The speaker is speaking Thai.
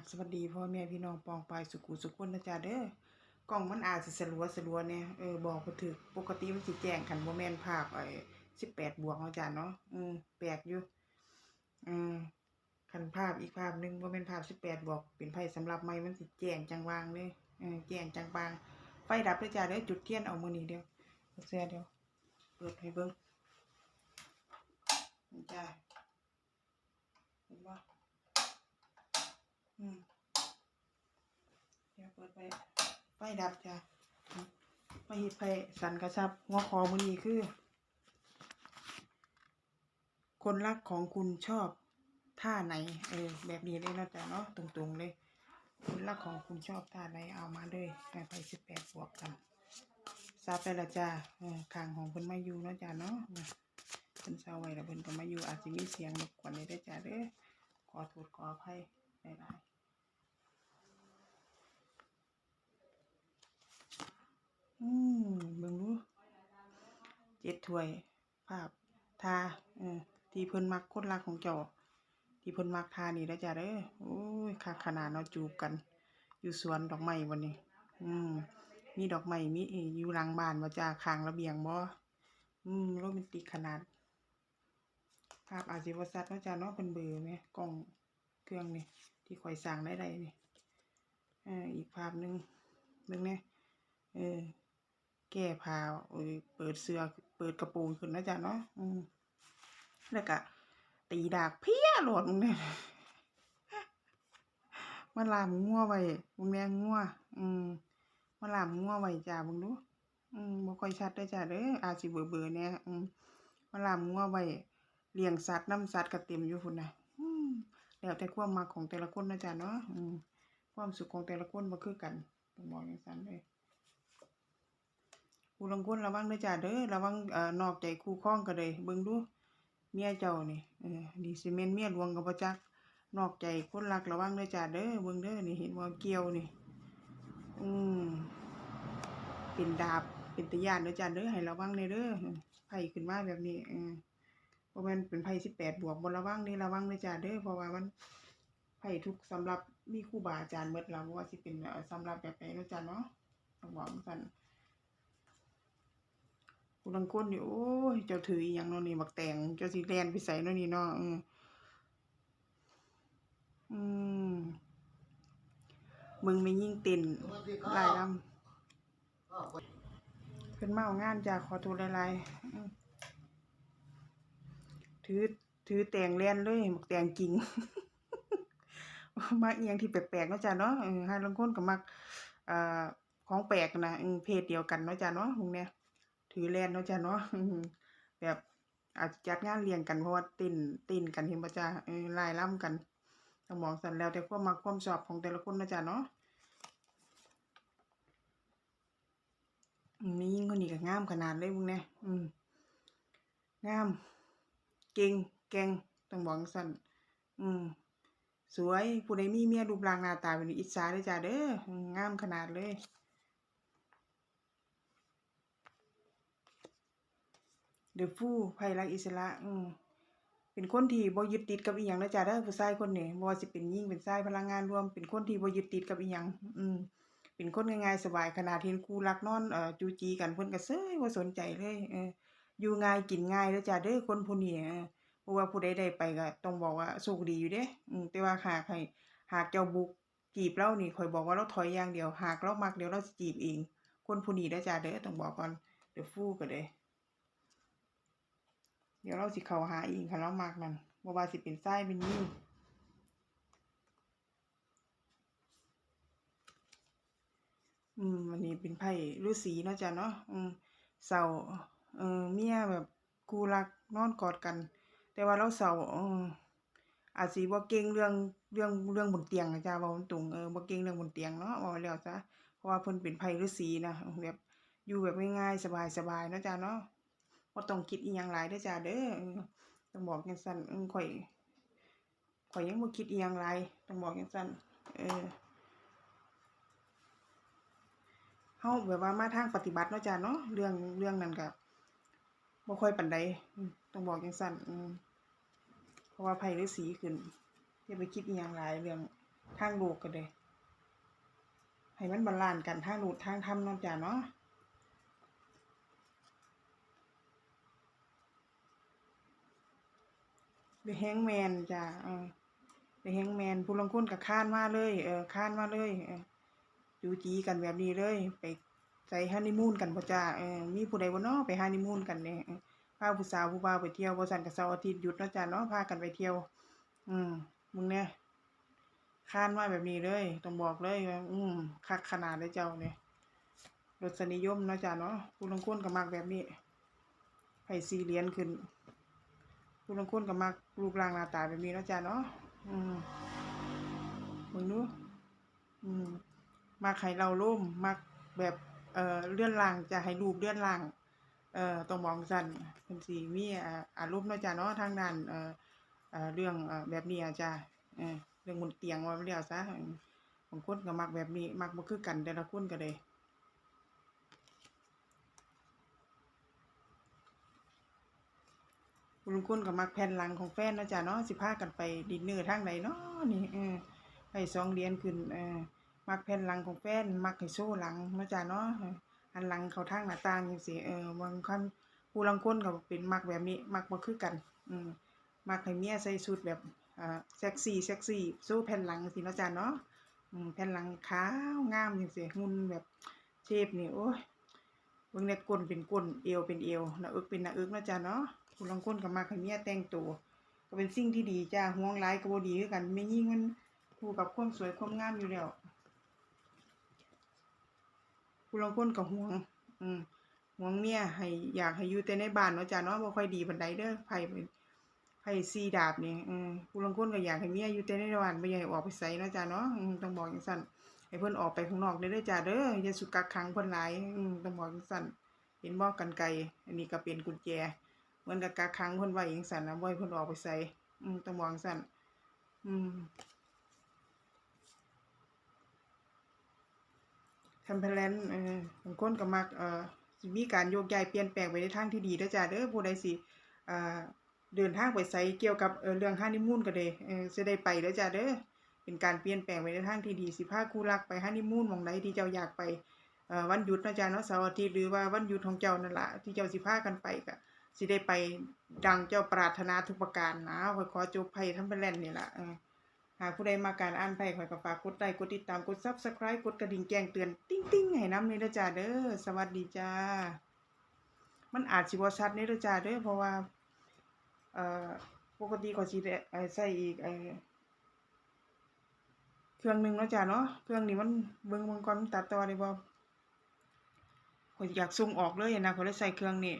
บสวัสดีพ่อแม่พี่น้องปองปายสุขุสุขคนนะจ๊ะเด้อกล้องมันอาจสิสลัวสลัวเนี่ยเออบอกบ่ถึกปกติมันสิแจ้งคันบ่แม่นภาพไอ้18บแปดบวกเนาะจ้ะเนาะอืมแปลกอยู่อืมคันภาพอีกภาพหนึ่งบ่แม่นภาพ18บแปดบวกเป็นไผสำหรับใหม่มันสิแจ้งจังวางเลยเออแจ้งจังบางไฟดับเด้อจ้ะเด้อจุดเทียนเอามือนี้เดียวเสื้อเดียวเปิดให้เบิ่งนะจ้ะเห็นบ่ เดี๋ยวเปิดไปไฟดับจ้ะมาเฮ็ดไฟสั่นกระชับงอคอมือนี้คือ คนรักของคุณชอบท่าไหน เออ แบบนี้เลยนะจ้ะเนาะตรงๆเลยคนรักของคุณชอบท่าไหนเอามาเลยไปไปสิบแปดบวกกันซาไปละจ้าเออข้างของเพิ่นมาอยู่เนาะจ้ะเนาะเพิ่นเศร้าไว้แล้วเพิ่นก็มาอยู่อาจจะมีเสียงรบกวนเลยได้จ้ะเด้อขอโทษขออภัยหลายๆ อืมเบิ่งดู เจ็ดถ้วย ภาพทาเออที่เพิ่นมักคนรักของเจ้าที่เพิ่นมักทานี่แล้วจ้ะเด้อโอ้ยคักขนาดเนาะจูบกัน อยู่สวนดอกไม้วันนี้ อืม มีดอกไม้มีอยู่หลังบ้านว่าจ้าข้างระเบียงบ่อืมโรแมนติกขนาด ภาพอาจสิบ่ชัดเนาะจ้ะเนาะเพิ่นเบลอแหมกล้องเครื่องนี่ที่ข่อยสร้างได้ได้นี่เอออีกภาพหนึ่งเบิ่งแหน่เออแก้ผ้าเอ้ยเปิดเสื้อ เปิดกระโปรงขึ้นนะจ๊ะเนาะอืมแล้วก็ตีดากเพี้ยโหลดมึงเนี่ยมาลามงัวไว้มึงแดงงัวอืมมาลามงัวไว้จ้ามึงดู อืมบ่ค่อยชัดเด้จ้าเด้ออาจสิเบลอๆแหน่อืมมาลามงัวไว้เลี้ยงสัตว์น้ำสัตว์ก็เต็มอยู่พุ่นน่ะอืมแล้วแต่ความมักของแต่ละคนนะจ้ะเนาะอืมความสุขของแต่ละคนบ่คือกันต้องบอกจังซั่นเลย ผู้ลางคนระวังเด้อจ้าเด้อระวังเอ่อนอกใจคู่ครองก็เลยเบิ่งดูเมียเจ้านี่เออนี่สิแม่นเมียหลวงก็บ่จักนอกใจคนรักระวังเด้อจ้าเด้อเบิ่งเด้อนี่เห็นบ่เกี่ยวนี่อืมเป็นดาบเป็นตะยานเด้อจ้าเด้อให้ระวังเด้อเด้อไผขึ้นมาแบบนี้เออบ่แม่นเป็นไผ18บแปดบวกบ่ระวังนี่ระวังเด้อจ้าเด้อเพราะว่ามันไผทุกสำหรับมีครูบาอาจารย์หมดแล้วบ่ว่าสิเป็นเอ่อสำหรับแบบใดเนาะจ้าเนาะต้องบอกจังสัน ผู้ลางคนนี่โอ้ยเจ้าถืออีหยังเนาะนี่บักแตงเจ้าสิแลนไปไสเนาะนี่เนาะอืมอืมมึงไม่ยิ่งเต้นหลายลำเพิ่นมาเอางานจ้าขอทษหลายๆถือถือแตงแลนเลยบักแตงจริงมักอียงที่แปลกๆเนาะจ้าเนาะเออห่าลางคนก็มักอ่าของแปลกนะเพศเดียวกันเนาะจ้าเนาะพวกเนี้ย ถือแลนเนาะจ้ะเนาะแบบอาจจะจัดงานเลี้ยงกันเพราะว่าต้นต้นกันเห็นบ่จ้ะเออร่ายรำกันต้องบอกซั่นแล้วแต่ความมักความชอบของแต่ละคนนะจ้ะเนาะอืมมีหญิงคนนี้ก็งามขนาดเลยพวกเนี้ยอืมงาม เก่งแกร่งต้องบอกจั่งซั่นอืม สวยผู้ใดมีเมียรูปร่างหน้าตาแบบนี้อิจฉาเด้จ้ะเด้องามขนาดเลย เดอฟูไผรักอิสระ อืมเป็นคนที่บ่ยึดติดกับอีหยังนะจ้ะเด้อผู้ชายคนนี้บ่ว่าสิเป็นหญิงเป็นชายพลังงานรวม เป็นคนที่บ่ยึดติดกับอีหยังอืมเป็นคนง่ายๆสบายขนาดเห็นคู่รักนอนเอ่อจูจีกันเพิ่นก็เซยบ่สนใจเลย เออ อยู่ง่ายกินง่ายเด้อจ้ะเด้อคนผู้นี้เพราะว่าผู้ใดได้ไปก็ต้องบอกว่าโชคดีอยู่เด้อืมแต่ว่าหากให้หากเจ้าบุกจีบเรานี่ข้อยบอกว่าเราถอยอย่างเดียว หากเรามักเดี๋ยวเราสิจีบเอง คนผู้นี้เด้อจ้ะเด้อต้องบอกก่อนเดอฟู่ก็เด้ เดี๋ยวเราสิเขาหาเองคันเรามักนั่นบ่ว่าสิเป็นชายเป็นหญิงอืมอันนี้เป็นไพ่ฤาษีเนาะจ้ะเนาะอืมเศร้าเออเมียแบบคู่รักนอนกอดกัน แต่ว่าเราเศร้าเอออาจสิบ่เก่งเรื่องเรื่องเรื่องบนเตียงอะจ้ะเว้าตรงเออบ่เก่งเรื่องบนเตียงเนาะเว้าแล้วซะเพราะว่าเพิ่นเป็นไพ่ฤาษีนะแบบอยู่แบบง่ายๆสบายๆเนาะจ้ะเนาะ บ่ต้องคิดอิหยังหลายเด้อจ้าเด้อต้องบอกจังซั่นข้อยข้อยยังบ่คิดอิหยังหลายต้องบอกจังซั่นเออเฮาแบบว่ามาทางปฏิบัติเนาะจ้าเนาะเรื่องเรื่องนั้นก็บ่ค่อยปานใดต้องบอกจังซั่นอืมเพราะว่าไพ่ฤาษีขึ้นอย่าไปคิดอิหยังหลายเรื่องทางโลกก็ได้ให้มันบาลานซ์กันทางโลกทางธรรมเนาะจ้ะเนาะ เดอะแฮงแมนจ้ะเออเดอะแฮงแมนผู้ลางคนก็ค้านมาเลย เออค้านมาเลยเออจูจีกันแบบนี้เลย ไปใส่ฮันนีมูนกันบ่จ้าเออมีผู้ใดบ่เนาะไปฮันนีมูนกันเนี่ยพาผู้สาวผู้บ่าวไปเที่ยวบ่ซั่นก็เสาร์อาทิตย์หยุดเนาะจ้ะเนาะพากันไปเที่ยว อืมมึงเนี่ยค้านมาแบบนี้เลย ต้องบอกเลยอืมคักขนาดเลยเจ้าเนี่ยรสนิยมเนาะจ้ะเนาะผู้ลางคนก็มักแบบนี้ให้สีเหรียญขึ้น ผู้ลางคนก็มักรูปร่างหน้าตาแบบนี้นะจ้ะเนาะอืมมึงดูอืมมักให้เราล่มมักแบบเอ่อเลื่อนล่างจะให้รูปเลื่อนล่างเอ่อต้องมองสั่นเพิ่นสิมีอ่าอารมณ์นะจ้ะเนาะทางด้านเอ่อเอ่อเรื่องเอ่อแบบนี้อะจ้ะเออเรื่องบนเตียงว่าไปแล้วซะอืมบางคนก็มักแบบนี้มักบ่คือกันแต่ละคนก็ได้ผู้ลางคนก็มักแผ่นหลังของแฟนนาะจ้ะเนาะสิพากันไปดินเนอร์ทางใดเนาะนี่เออให้สองเหรียญขึ้นเออมักแผ่นหลังของแฟนมักให้โชว์หลังนาะจ้ะเนาะอันหลังเขาทางหน้าต่างจังซี่เออบางคนผู้ลางคนก็เป็นมักแบบนี้มักบ่คือกัน อืมมักให้เมียใส่ชุดแบบอ่าเซ็กซี่เซ็กซี่โชว์แผ่นหลังจังซี่เนาะจ้ะเนาะอืมแผ่นหลังขาวงามจังซี่หุ่นแบบเชฟนี่โอ้ย เบิ่งแน่ก้นเป็นก้นเอวเป็นเอวหน้าอกเป็นหน้าอกนะจ้ะเนาะผู้ลางคนก็มักให้เมียแต่งตัว ก็เป็นสิ่งที่ดีจ้าห่วงหลายก็บดีกันแม่ยิ่งมันคู่กับความสวยความงามอยู่แล้วผู้ลางคนก็ห่วง อืมห่วงเมียให้อยากให้อยู่แต่ในบ้านเนาะจ้าเนาะบ่ค่อยดีปานใดเด้อไผเป็นไผสี่ดาบนี่อืมผู้ลางคนก็อยากให้เมียอยู่แต่ในบ้านบ่อยากให้ออกไปไสเนาะจ้าเนาะต้องบอกจังซั่น ให้เพิ่นออกไปข้างนอกได้เด้อจ้าเด้ออย่าสุกักขังเพิ่นหลายอืมต้องบอกจังซั่นเห็นบ่กันไกลอันนี้ก็เป็นกุญแจเหมือนกับกักขังเพิ่นไว้จังซั่นนะบ่ให้เพิ่นออกไปไสอืมต้องมองซั่นอืมทำแพลนเออบางคนก็มักเอ่อมีการโยกย้ายเปลี่ยนแปลงไปในทางที่ดีด้อจ้าเด้อผู้ใดสิเอ่าเดินทางไปไสเกี่ยวกับเออเรื่องฮันนีมูนก็ได้เออสิได้ไปเด้อจ้าเด้อ เป็นการเปลี่ยนแปลงไปในทางที่ดีสิพาคู่รักไปฮันนีมูนมองใดที่เจ้าอยากไปวันหยุดนะจ้าเนาะเสาร์อาทิตย์หรือว่าวันหยุดของเจ้านั่นละที่เจ้าสิพากันไปก็สิได้ไปดังเจ้าปรารถนาทุกประการนะขอขอจบไพ่ทั้งเป็นแล่นนี่แหละหากผู้ใดมาการอ่านไพ่ขอยก็ฝากกดไลค์กดติดตามกด Subscribe กดกระดิ่งแจ้งเตือนติ๊งๆให้น้ำนี่เด้อจ้าเด้อสวัสดีจ้า มันอาจสิบชัดนี่เด้อจ้าเด้อเพราะว่า เอ่อปกติก็สิได้เอ่อใช้อีกไอ เครื่องหนึ่งเนาะจ้าเนาะเครื่องนี้มันเบิ่งเบิ่งก่อนตัดต่อได้บ่ข่อยอยากส่งออกเลยนะข่อยเลยใส่เครื่องนี้